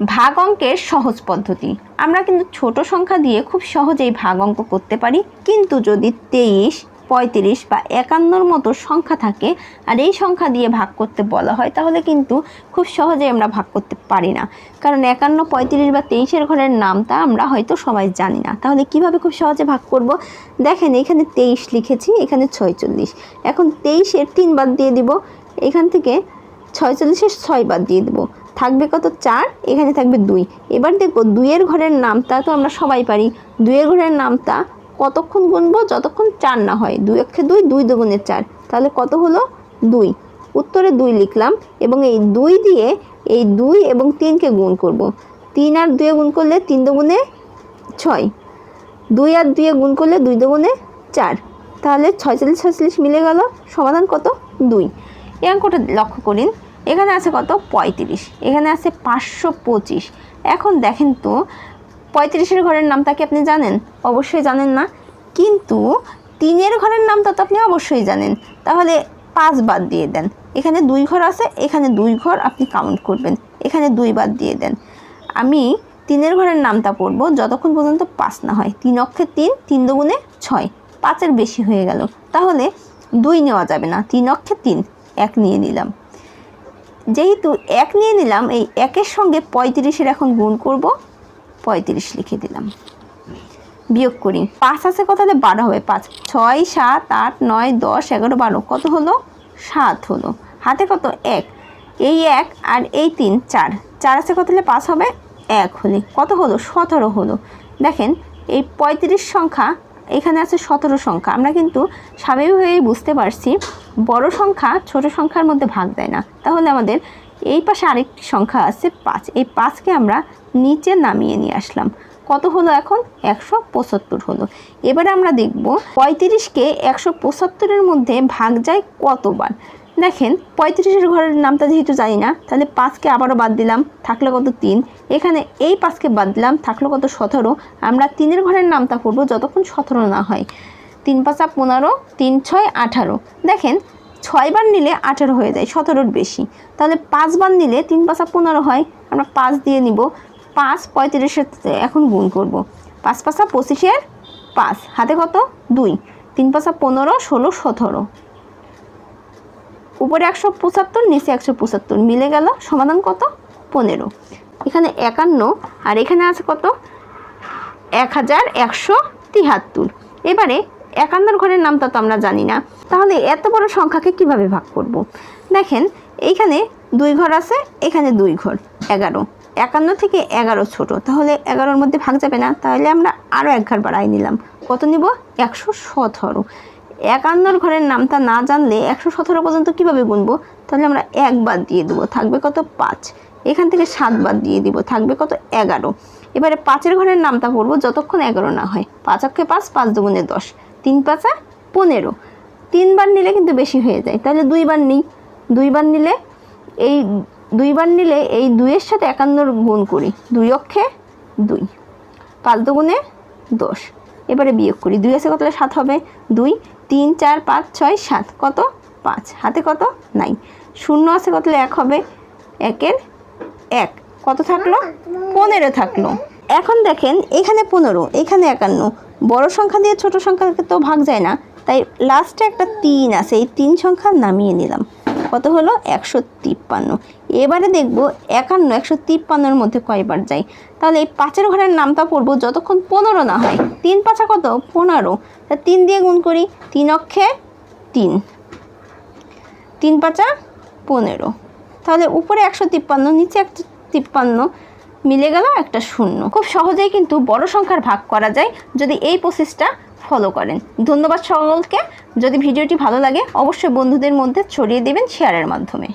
ভাগ অঙ্কের সহজ পদ্ধতি। আমরা কিন্তু ছোট সংখ্যা দিয়ে খুব সহজেই ভাগ অঙ্ক করতে পারি, কিন্তু যদি তেইশ, পঁয়ত্রিশ বা একান্নর মতো সংখ্যা থাকে, আর এই সংখ্যা দিয়ে ভাগ করতে বলা হয়, তাহলে কিন্তু খুব সহজেই আমরা ভাগ করতে পারি না। কারণ একান্ন, পঁয়ত্রিশ বা তেইশের ঘরের নামটা আমরা হয়তো সবাই জানি না। তাহলে কীভাবে খুব সহজে ভাগ করব? দেখেন, এখানে তেইশ লিখেছি, এখানে ছয়চল্লিশ। এখন তেইশের তিন বাদ দিয়ে দিব, এখান থেকে ছয়চল্লিশের ছয় বাদ দিয়ে দেবো। থাকবে কত চার? এখানে থাকবে দুই। এবার দেখব দুইয়ের ঘরের নামটা তো আমরা সবাই পারি। দুইয়ের ঘরের নামটা কতক্ষণ গুনবো? যতক্ষণ চার না হয়। দুই অক্ষে দুই দুই দুগুণের চার। তাহলে কত হলো? দুই। উত্তরে দুই লিখলাম এবং এই দুই দিয়ে এই দুই এবং তিনকে গুণ করব। তিন আর দুয়ে গুণ করলে তিন দুগুণে ছয়। দুই আর দুয়ে গুণ করলে দুই দুগুণে চার। তাহলে ছয়চল্লিশ ছয়চল্লিশ মিলে গেল। সমাধান কত? দুই। এই অঙ্কটা লক্ষ্য করিন। এখানে আছে কত? পঁয়ত্রিশ। এখানে আছে পাঁচশো পঁচিশ। এখন দেখেন তো, পঁয়ত্রিশের ঘরের নামটা কি আপনি জানেন? অবশ্যই জানেন না। কিন্তু তিনের ঘরের নামটা তো আপনি অবশ্যই জানেন। তাহলে পাঁচ বাদ দিয়ে দেন। এখানে দুই ঘর আছে, এখানে দুই ঘর আপনি কাউন্ট করবেন। এখানে দুই বাদ দিয়ে দেন। আমি তিনের ঘরের নামটা পড়ব, যতক্ষণ পর্যন্ত পাঁচ না হয়। তিন অক্ষে তিন তিন দুগুণে ছয়। পাঁচের বেশি হয়ে গেল। তাহলে দুই নেওয়া যাবে না। তিন অক্ষে তিন। এক নিয়ে নিলাম। যেহেতু এক নিয়ে নিলাম, এই একের সঙ্গে পঁয়ত্রিশের এখন গুণ করব, পঁয়ত্রিশ লিখে দিলাম। বিয়োগ করি। পাঁচ আছে কথাতে বারো হবে। পাঁচ, ছয়, সাত, আট, নয়, দশ, এগারো, বারো, কত হলো? সাত হলো। হাতে কত? এক। এই এক আর এই তিন, চার। চার আছে কত হলে পাঁচ হবে, এক হলে। কত হলো? সতেরো হলো। দেখেন, এই পঁয়ত্রিশ সংখ্যা, এখানে আছে সতেরো সংখ্যা। আমরা কিন্তু স্বাভাবিকভাবেই বুঝতে পারছি বড় সংখ্যা ছোট সংখ্যার মধ্যে ভাগ দেয় না। তাহলে আমাদের এই পাশে আরেকটি সংখ্যা আছে পাঁচ। এই পাঁচকে আমরা নিচে নামিয়ে নিয়ে আসলাম। কত হলো এখন? একশো পঁচাত্তর হলো। এবারে আমরা দেখব পঁয়ত্রিশকে একশো পঁচাত্তরের মধ্যে ভাগ যায় কতবার? দেখেন, পঁয়ত্রিশের ঘরের নামটা যেহেতু জানি না, তাহলে পাঁচকে আবারও বাদ দিলাম, থাকল কত তিন। এখানে এই পাঁচকে বাদ দিলাম, থাকল কত সতেরো। আমরা তিনের ঘরের নামটা করব যতক্ষণ সতেরো না হয়। তিন পাঁচা পনেরো, তিন ছয় আঠারো। দেখেন ছয়বার নিলে আঠারো হয়ে যায়, সতেরোর বেশি। তাহলে পাঁচবার নিলে তিন পাঁচা পনেরো হয়, আমরা পাঁচ দিয়ে নিব। পাঁচ পঁয়ত্রিশের এখন গুণ করব। পাঁচ পাঁচা পঁচিশের পাঁচ, হাতে কত? দুই। তিন পাঁচা পনেরো, ষোলো, সতেরো। উপরে একশো পঁচাত্তর, নিচে একশো পঁচাত্তর। মিলে গেল সমাধান কত? পনেরো। এখানে একান্ন, আর এখানে আছে কত? এক হাজার একশো তিহাত্তর। এবারে একান্নর ঘরের নামটা তো আমরা জানি না। তাহলে এত বড় সংখ্যাকে কীভাবে ভাগ করব। দেখেন, এইখানে দুই ঘর আছে, এখানে দুই ঘর, এগারো। একান্ন থেকে এগারো ছোট, তাহলে এগারোর মধ্যে ভাগ যাবে না, তাহলে আমরা আরও এক ঘর বাড়াই নিলাম। কত নিব? একশো সতেরো। একান্নর ঘরের নামটা না জানলে একশো সতেরো পর্যন্ত কীভাবে গুনবো? তাহলে আমরা এক বাদ দিয়ে দেবো, থাকবে কত? পাঁচ। এখান থেকে সাত বাদ দিয়ে দিব, থাকবে কত? এগারো। এবারে পাঁচের ঘরের নামটা পড়ব যতক্ষণ এগারো না হয়। পাঁচ অক্ষে পাঁচ পাঁচ দুগুণে দশ। তিন পাঁচা পনেরো। তিনবার নিলে কিন্তু বেশি হয়ে যায়। তাহলে দুইবার নিই। দুইবার নিলে এই, দুইবার নিলে এই দুইয়ের সাথে একান্নর গুণ করি। দুই অক্ষে দুই। পাঁচ দুগুণে দশ। এবারে বিয়োগ করি। দুই আছে কত? সাত হবে। দুই, তিন, চার, পাঁচ, ছয়, সাত। কত? পাঁচ। হাতে কত? নাই। শূন্য আছে কত? এক হবে। একের এক। কত থাকল? পনেরো থাকল। এখন দেখেন, এখানে পনেরো, এখানে একান্ন। বড় সংখ্যা দিয়ে ছোট সংখ্যাকে তো ভাগ যায় না। তাই লাস্টে একটা তিন আছে, এই তিন সংখ্যা নামিয়ে নিলাম। কত হলো? একশো তিপ্পান্ন। এবারে দেখব একান্ন, একশো তিপ্পান্নর মধ্যে কয়বার যায় তাহলে এই পাঁচের ঘরের নামটা পড়ব যতক্ষণ পনেরো না হয়। তিন পাঁচা কত? পনেরো। তা তিন দিয়ে গুণ করি, তিন অক্ষে তিন। তিন পাঁচা পনেরো। তাহলে উপরে একশো তিপ্পান্ন, নিচে একশো তিপ্পান্ন। মিলে গেল একটা শূন্য। খুব সহজেই কিন্তু বড় সংখ্যার ভাগ করা যায় যদি এই প্রসেসটা ফলো করেন। ধন্যবাদ সকলকে। যদি ভিডিওটি ভালো লাগে, অবশ্যই বন্ধুদের মধ্যে ছড়িয়ে দেবেন শেয়ারের মাধ্যমে।